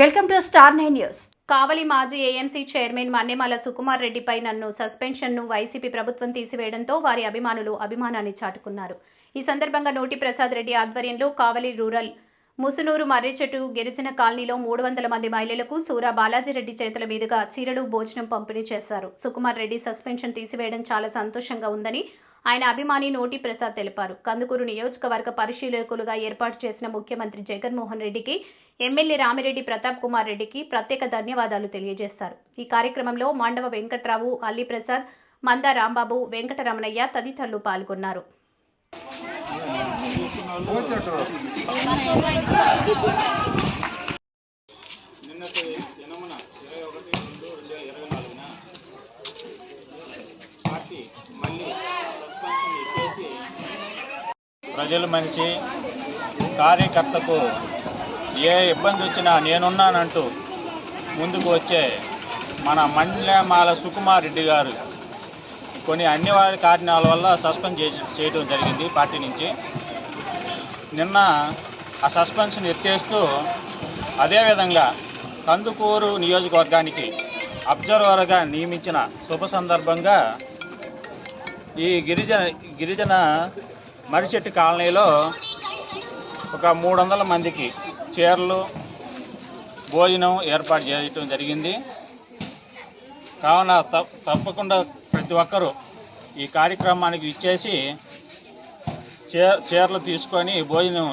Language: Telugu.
Welcome to Star Nine News. Kavali మాజీ ఏఎంసీ చైర్మన్ మన్నెమల సుకుమార్ రెడ్డిపై నన్ను సస్పెన్షన్ను వైసీపీ ప్రభుత్వం తీసివేయడంతో వారి అభిమానులు అభిమానాన్ని చాటుకున్నారు. ఈ సందర్భంగా నోటి ప్రసాద్ రెడ్డి ఆధ్వర్యంలో కావలి రూరల్ ముసునూరు మర్రిచెట్టు గిరిజన కాలనీలో మూడు వందల మంది మహిళలకు సూరా బాలాజీరెడ్డి చేతుల మీదుగా చీరలు భోజనం పంపిణీ చేశారు. సుకుమార్ రెడ్డి సస్పెన్షన్ తీసివేయడం చాలా సంతోషంగా ఉందని ఆయన అభిమాని నోటి ప్రసాద్ తెలిపారు. కందుకూరు నియోజకవర్గ పరిశీలకులుగా ఏర్పాటు చేసిన ముఖ్యమంత్రి జగన్మోహన్ రెడ్డికి ఎమ్మెల్యే రామిరెడ్డి ప్రతాప్ కుమార్ రెడ్డికి ప్రత్యేక ధన్యవాదాలు తెలియజేశారు. ఈ కార్యక్రమంలో మాండవ వెంకట్రావు అల్లిప్రసాద్ మందా మంద రాంబాబు వెంకటరమణయ్య తదితరులు పాల్గొన్నారు. నిన్నటి దినమున ఇరవై ఒకటి రెండు రెండు వేల ఇరవై నాలుగున పార్టీ మళ్ళీ సస్పెన్షన్ ఎత్తేసి ప్రజలు మనిషి కార్యకర్తకు ఏ ఇబ్బంది వచ్చినా నేనున్నానంటూ ముందుకు వచ్చే మన మండలమాల సుకుమార్ రెడ్డి గారు కొన్ని అనివార్య కారణాల వల్ల సస్పెండ్ చే చేయడం జరిగింది పార్టీ నుంచి. నిన్న ఆ సస్పెన్షన్ ఎత్తేస్తూ అదేవిధంగా కందుకూరు నియోజకవర్గానికి అబ్జర్వర్గా నియమించిన శుభ సందర్భంగా ఈ గిరిజన గిరిజన మరిచెట్టు కాలనీలో ఒక మూడు వందల మందికి చీరలు భోజనం ఏర్పాటు చేయటం జరిగింది. కావున తప్పకుండా ప్రతి ఒక్కరూ ఈ కార్యక్రమానికి ఇచ్చేసి చే చీరలు తీసుకొని భోజనం